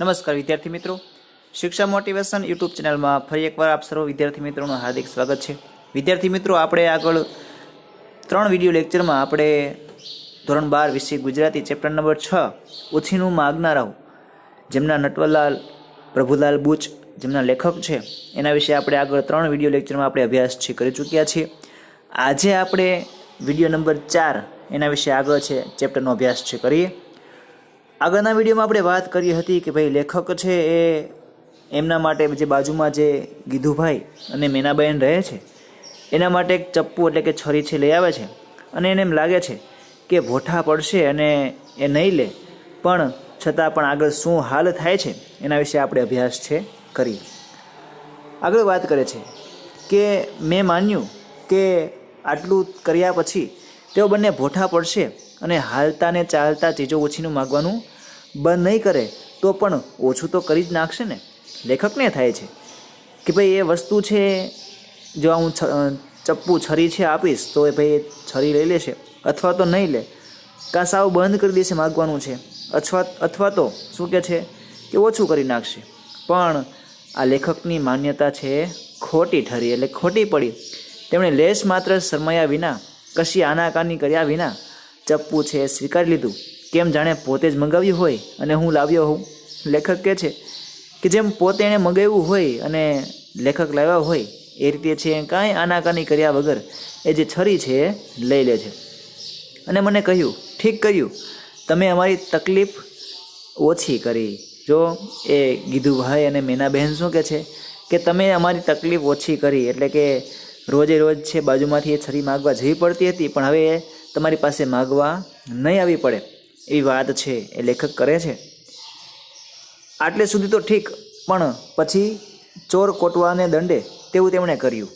નમસ્કાર વિદ્યાર્થી મિત્રો. શિક્ષા મોટિવેશન યુટ્યુબ ચેનલમાં ફરી એકવાર આપ સર્વ વિદ્યાર્થી મિત્રોનું હાર્દિક સ્વાગત છે. વિદ્યાર્થી મિત્રો, આપણે આગળ ત્રણ વીડિયો લેક્ચરમાં આપણે ધોરણ બાર વિશે ગુજરાતી ચેપ્ટર નંબર છ, ઉછીનું માગનારાઓ, જેમના નટવરલાલ પ્રભુલાલ બુચ, જેમના લેખક છે, એના વિશે આપણે આગળ ત્રણ વીડિયો લેક્ચરમાં આપણે અભ્યાસ છે, કરી ચૂક્યા છીએ. આજે આપણે વીડિયો નંબર ચાર, એના વિશે આગળ છે ચેપ્ટરનો અભ્યાસ છે, કરીએ. આગળના વિડીયોમાં આપણે વાત કરી હતી કે ભાઈ લેખક છે એ, એમના માટે જે બાજુમાં જે ગીધુભાઈ અને મેનાબહેન રહે છે, એના માટે એક ચપ્પુ એટલે કે છરી છે લઈ આવે છે. અને એને એમ લાગે છે કે ભોઠા પડશે અને એ નહીં લે. પણ છતાં પણ આગળ શું હાલ થાય છે, એના વિશે આપણે અભ્યાસ છે કરીએ. આગળ વાત કરે છે કે મેં માન્યું કે આટલું કર્યા પછી તેઓ બંને ભોઠા પડશે અને હાલતા ને ચાલતા ચીજો ઓછીનું માગવાનું બંધ નહીં કરે, તો પણ ઓછું તો કરી જ નાખશે ને? લેખકને થાય છે કે ભાઈ એ વસ્તુ છે, જો હું ચપ્પુ છરી છે આપીશ, તો એ ભાઈ છરી લઈ લેશે, અથવા તો નહીં લે. કાં સાવ બંધ કરી દેશે માગવાનું છે? અથવા અથવા તો શું કહે છે કે ઓછું કરી નાખશે. પણ આ લેખકની માન્યતા છે ખોટી ઠરી, એટલે ખોટી પડી. તેમણે લેશ માત્ર શરમાયા વિના, કશી આનાકાની કર્યા વિના ચપ્પુ છે સ્વીકારી લીધું. કેમ જાણે પોતે જ મંગાવ્યું હોય અને હું લાવ્યો હોઉં? લેખક કહે છે કે જેમ પોતે એણે મંગાવ્યું હોય અને લેખક લાવ્યા હોય, એ રીતે છે કાંઈ આનાકાની કર્યા વગર એ જે છરી છે એ લઈ લે છે. અને મને કહ્યું, ઠીક કર્યું. તમે અમારી તકલીફ ઓછી કરી. જો એ ગીધુભાઈ અને મેનાબહેન શું કહે છે? કે તમે અમારી તકલીફ ઓછી કરી, એટલે કે રોજે રોજ છે બાજુમાંથી એ છરી માગવા જવી પડતી હતી, પણ હવે એ તમારી પાસે માગવા નહીં આવી પડે એવી વાત છે એ લેખક કરે છે. આટલે સુધી તો ઠીક, પણ પછી ચોર કોટવાને દંડે તેવું તેમણે કર્યું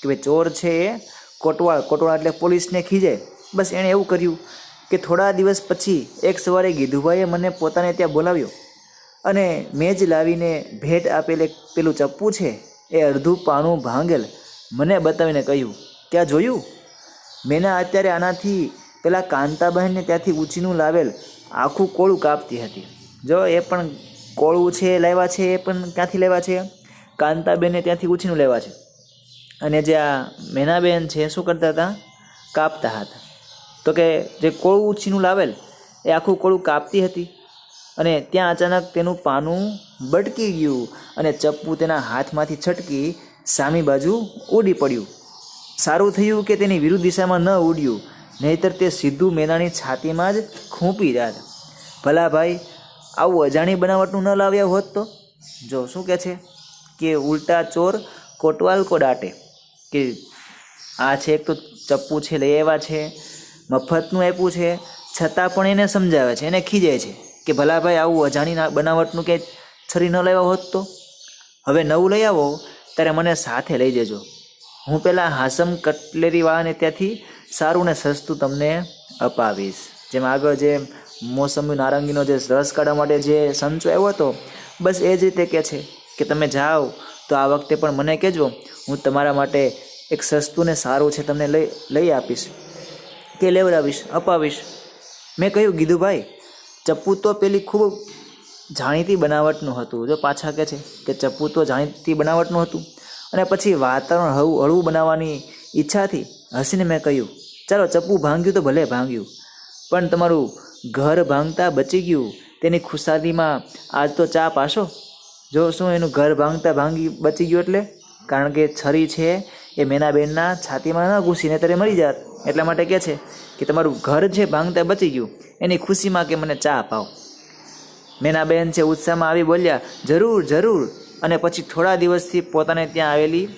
કે ભાઈ ચોર છે એ કોટવાળ કોટવાળ એટલે પોલીસને ખીજે. બસ એણે એવું કર્યું કે થોડા દિવસ પછી એક સવારે ગીધુભાઈએ મને પોતાને ત્યાં બોલાવ્યો અને મેં જ લાવીને ભેટ આપેલ એક પેલું ચપ્પુ છે એ અડધું પાનું ભાંગેલ મને બતાવીને કહ્યું ત્યાં જોયું? મેના અત્યારે આનાથી પેલા કાંતાબહેનને ત્યાંથી ઊંચીનું લાવેલ આખું કોળું કાપતી હતી. જો એ પણ કોળું છે લાવ્યા છે, એ પણ ક્યાંથી લેવા છે? કાંતાબેને ત્યાંથી ઊંચીનું લેવા છે. અને જે આ મેનાબેન છે શું કરતા હતા? કાપતા હતા. તો કે જે કોળું ઊંચીનું લાવેલ, એ આખું કોળું કાપતી હતી. અને ત્યાં અચાનક તેનું પાનું બટકી ગયું અને ચપ્પુ તેના હાથમાંથી છટકી સામી બાજુ ઉડી પડ્યું. સારું થયું કે તેની વિરુદ્ધ દિશામાં ન ઉડ્યું, નહીતર તે સીધું મેનાની છાતીમાં જ ખૂંપી જાત. ભલા ભાઈ, આવું અજાણી બનાવટનું ન લાવ્યા હોત તો? જો, શું કહે છે? કે ઉલટા ચોર કોટવાલ કો દાટે કે આ છે, એક તો ચપ્પુ છે, લઈ આવ્યા છે, મફતનું આપ્યું છે, છતાં પણ એને સમજાવે છે, એને ખીજે છે કે ભલા ભાઈ, આવું અજાણી બનાવટનું કે છરી ન લેવા હોત તો? હવે નવું લઈ આવો, ત્યારે મને સાથે લઈ જજો. હું પેલા હાસમ કટલેરીવાળાને ત્યાંથી સારું ને સસ્તું તમને અપાવીશ. જેમ આગળ જે મોસંબી નારંગીનો જે રસ કાઢવા માટે જે સંચો આવ્યો હતો, બસ એ જ રીતે કહે છે કે તમે જાઓ તો આ વખતે પણ મને કહેજો, હું તમારા માટે એક સસ્તું ને સારું છે તમને લઈ લઈ આપીશ. કે લેવડાવીશ, અપાવીશ. મેં કહ્યું, ગીધુભાઈ ચપ્પુ તો પેલી ખૂબ જાણીતી બનાવટનું હતું. જો પાછા કહે છે કે ચપ્પુ તો જાણીતી બનાવટનું હતું? અને પછી વાતાવરણ હળવું હળવું બનાવવાની ઈચ્છાથી હસીને મેં કહ્યું, ચાલો, ચપ્પુ ભાંગ્યું તો ભલે ભાંગ્યું, પણ તમારું ઘર ભાંગતા બચી ગયું, તેની ખુશાલીમાં આજ તો ચા પાશો? જો શું એનું ઘર ભાંગતા ભાંગી બચી ગયું એટલે? કારણ કે છરી છે એ મેનાબેનના છાતીમાં ન ઘૂસીને ત્યારે મરી જાત. એટલા માટે કહે છે કે તમારું ઘર છે ભાંગતા બચી ગયું, એની ખુશીમાં કે મને ચા અપાવો. મેનાબેન છે ઉત્સાહમાં આવી બોલ્યા, જરૂર જરૂર અને પછી થોડા દિવસથી પોતાને ત્યાં આવેલી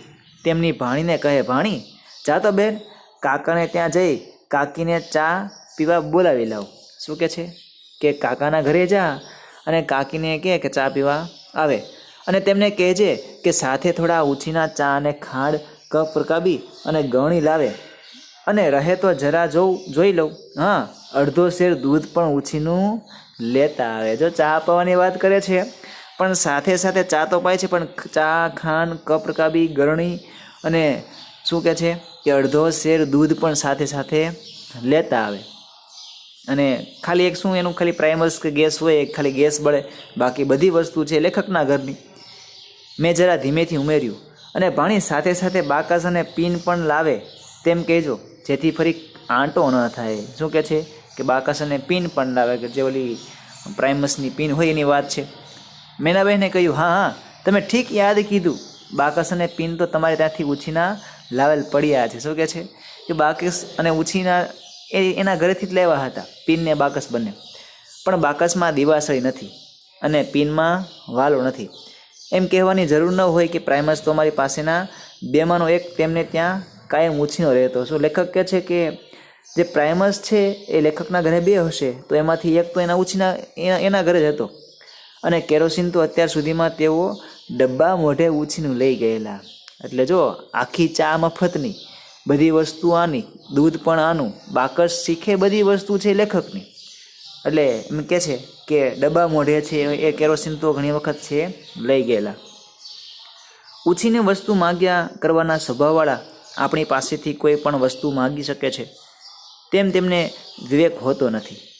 તેમની ભાણીને કહે, ભાણી, જા તો બેન, કાકાને ત્યાં જઈ કાકીને ચા પીવા બોલાવી લાવ. શું કહે છે? કે કાકાના ઘરે જા અને કાકીને કહે કે ચા પીવા આવે. અને તેમને કહેજે કે સાથે થોડા ઉછીના ચા અને ખાંડ, કપ રકાબી અને ગણી લાવે. અને રહે તો જરા જોઉં, જોઈ લઉં. હા, અડધો શેર દૂધ પણ ઉછીનું લેતા આવે. જો ચા પાવાની વાત કરે છે પણ સાથે સાથે ચા તો પાય છે, પણ ચા, ખાંડ, કપ, રકાબી, ગરણી અને શું કહે છે કે અડધો શેર દૂધ પણ સાથે સાથે લેતા આવે. અને ખાલી એક શું એનું ખાલી પ્રાઇમર્સ કે ગેસ હોય ખાલી ગેસ બળે. બાકી બધી વસ્તુ છે લેખકના ઘરની. મેં જરા ધીમેથી ઉમેર્યું. અને ભાણી સાથે સાથે બાકસ અને પીન પણ લાવે તેમ કહેજો, જેથી ફરી આંટો ન થાય. શું કહે છે કે બાકસ અને પીન પણ લાવે, કે જે ઓલી પ્રાઇમસની પીન હોય એની વાત છે. મેનાબહેને કહ્યું, હા હા, તમે ઠીક યાદ કીધું. બાકસ અને પિન તો તમારે ત્યાંથી ઉછીના લાવેલ પડ્યા છે. શું કહે છે? કે બાકસ અને ઉછીના એ એના ઘરેથી જ લેવા હતા. પિન ને બાકસ બંને. પણ બાકસમાં દિવાસળી નથી અને પિનમાં વાલો નથી. એમ કહેવાની જરૂર ન હોય કે પ્રાઇમસ તો અમારી પાસેના બેમાંનો એક તેમને ત્યાં કાયમ ઉછીનો રહેતો. શું લેખક કહે છે કે જે પ્રાઇમસ છે એ લેખકના ઘરે બે હશે, તો એમાંથી એક તો એના ઉછીના એના ઘરે જ હતો. અને કેરોસીન તો અત્યાર સુધીમાં તેઓ ડબ્બા મોઢે ઉછીનું લઈ ગયેલા. એટલે જો, આખી ચા મફતની, બધી વસ્તુ આની, દૂધ પણ આનું, બાકસ શીખે બધી વસ્તુ છે લેખકની. એટલે એમ કે છે કે ડબ્બા મોઢે છે એ કેરોસીન તો ઘણી વખત છે લઈ ગયેલા. ઉછીને વસ્તુ માગ્યા કરવાના સ્વભાવવાળા આપણી પાસેથી કોઈ પણ વસ્તુ માગી શકે છે. તેમ તેમને વિવેક હોતો નથી.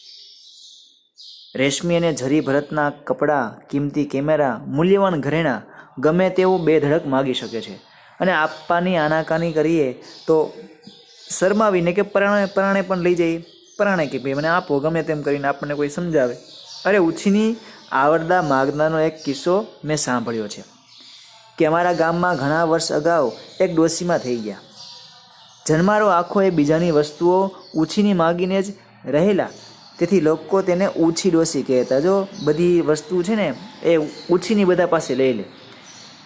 રેશમી અને ઝરી ભરતના કપડાં, કિંમતી કેમેરા, મૂલ્યવાન ઘરેણાં, ગમે તેવું બે ધડક માગી શકે છે. અને આપવાની આનાકાની કરીએ તો શરમાવીને કે પરાણે પરાણે પણ લઈ જઈએ. પરાણે કે ભાઈ, મને આપો, ગમે તેમ કરીને આપણને કોઈ સમજાવે. અરે, ઉછીની આવડદા માગનાનો એક કિસ્સો મેં સાંભળ્યો છે કે અમારા ગામમાં ઘણા વર્ષ અગાઉ એક ડોસીમાં થઈ ગયા. જન્મારો આખો એ બીજાની વસ્તુઓ ઉછીની માગીને જ રહેલા તેથી લોકો તેને ઉછી ડોસી કહેતા. જો બધી વસ્તુ છે ને એ ઉછીની બધા પાસે લઈ લે.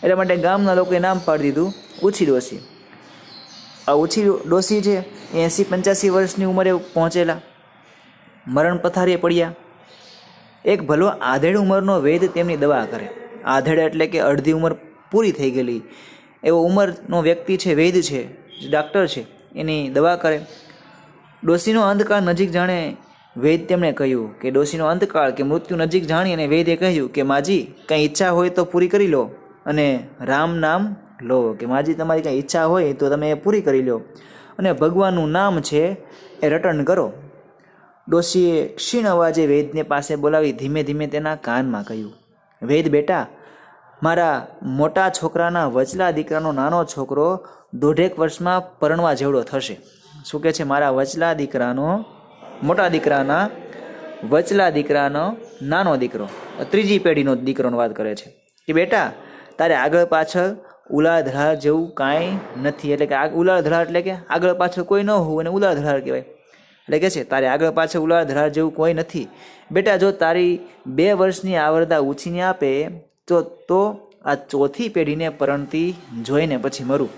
એટલા માટે ગામના લોકોએ નામ પાડી દીધું ઉછી ડોસી. આ ઉછી ડોસી છે એ એંસી પંચ્યાસી વર્ષની ઉંમરે પહોંચેલા. મરણ પથારીએ પડ્યા. એક ભલો આધેડ ઉંમરનો વેદ તેમની દવા કરે. આધેડ એટલે કે અડધી ઉંમર પૂરી થઈ ગયેલી. એવો ઉંમરનો વ્યક્તિ છે, વૈદ છે ડાક્ટર છે, એની દવા કરે. ડોસીનો અંધકાર નજીક જાણે વૈદ તેમણે કહ્યું કે ડોશીનો અંતકાળ કે મૃત્યુ નજીક જાણી અને વૈદ્ય કહ્યું કે માજી, કંઈ ઈચ્છા હોય તો પૂરી કરી લો અને રામ નામ લો કે માજી, તમારી કંઈ ઈચ્છા હોય તો તમે એ પૂરી કરી લો અને ભગવાનનું નામ છે એ રટન કરો. ડોશીએ ક્ષીણ અવાજે વૈદને પાસે બોલાવી ધીમે ધીમે તેના કાનમાં કહ્યું, વૈદ બેટા, મારા મોટા છોકરાના વચલા દીકરાનો નાનો છોકરો દોઢેક વર્ષમાં પરણવા જેવડો થશે. શું કહે છે, મારા વચલા દીકરાનો મોટા દીકરાના, વચલા દીકરાનો, નાનો દીકરો. ત્રીજી પેઢીનો દીકરોનો વાત કરે છે. કે બેટા, તારે આગળ પાછળ ઉલાળ ધરાર જેવું કાંઈ નથી. એટલે કે આ ઉલાળ ધરાર એટલે કે આગળ પાછળ કોઈ ન હોવું અને ઉલાળ ધરાર કહેવાય. એટલે કે છે, તારે આગળ પાછળ ઉલાળ ધરાર જેવું કોઈ નથી. બેટા, જો તારી બે વર્ષની આવરદા ઉછીને આપે, તો તો આ ચોથી પેઢીને પરણતી જોઈને પછી મરું.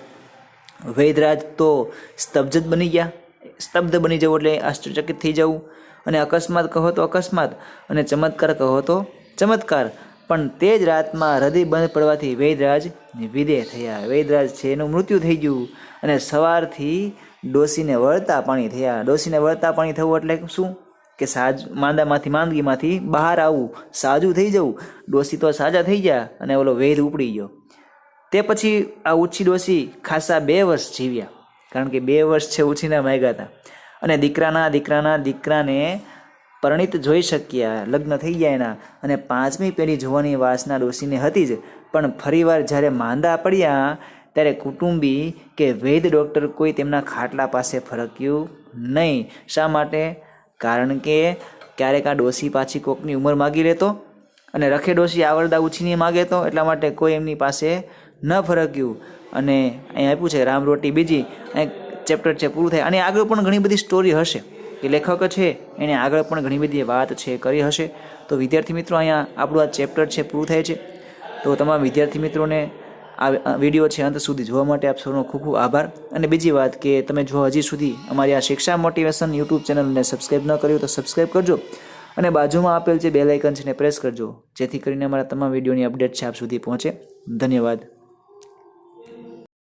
વૈદરાજ તો સ્તબ્જ જ બની ગયા. સ્તબ્ધ બની જવું એટલે આશ્ચર્યચકિત થઈ જવું અને અકસ્માત કહો તો અકસ્માત, અને ચમત્કાર કહો તો ચમત્કાર. પણ તે જ રાતમાં હૃદય બંધ પડવાથી વૈદરાજ વિદેહ થયા. વૈદરાજ છે એનું મૃત્યુ થઈ ગયું. અને સવારથી ડોસીને વળતા પાણી થયા. ડોસીને વળતા પાણી થવું એટલે શું? કે સાજ, માંદામાંથી, માંદગીમાંથી બહાર આવવું સાજું થઈ જવું. ડોસી તો સાજા થઈ ગયા, અને ઓલો વેદ ઉપડી ગયો. તે પછી આ ઉછી ડોસી ખાસા બે વર્ષ જીવ્યા. કારણ કે બે વર્ષ છે ઉછીના માગ્યા હતા. અને દીકરાના દીકરાના, દીકરાને પરણિત જોઈ શક્યા, લગ્ન થઈ ગયા એના. અને પાંચમી પેઢી જોવાની વાસના ડોશીને હતી જ. પણ ફરીવાર જ્યારે માંદા પડ્યા, ત્યારે કુટુંબી કે વૈદ ડૉક્ટર કોઈ તેમના ખાટલા પાસે ફરક્યું નહીં. શા માટે? કારણ કે ક્યારેક આ ડોશી પાછી કોકની ઉંમર માગી લેતો અને રખે ડોસી આવરદા ઉછીની માગે તો એટલા માટે કોઈ એમની પાસે ન ફરક્યું. અને અહીં આપ્યું છે, રામ રોટી બીજી અહીં ચેપ્ટર છે પૂરું થાય. અને આગળ પણ ઘણી બધી સ્ટોરી હશે. કે લેખક છે એણે આગળ પણ ઘણી બધી વાત છે, કરી હશે. તો વિદ્યાર્થી મિત્રો, અહીંયા આપણું આ ચેપ્ટર છે, પૂરું થાય છે. તો તમામ વિદ્યાર્થી મિત્રોને આ વીડિયો છે અંત સુધી જોવા માટે આપ સૌનો ખૂબ ખૂબ આભાર. અને બીજી વાત કે તમે જો હજી સુધી અમારી આ શિક્ષા મોટિવેશન યુટ્યુબ ચેનલને સબસ્ક્રાઈબ ન કર્યું તો સબસ્ક્રાઈબ કરજો. અને બાજુમાં આપેલ જે બેલ આઇકન છે એને પ્રેસ કરજો. જેથી કરીને અમારા તમામ વિડીયોની અપડેટ છે આપ સુધી પહોંચે. ધન્યવાદ.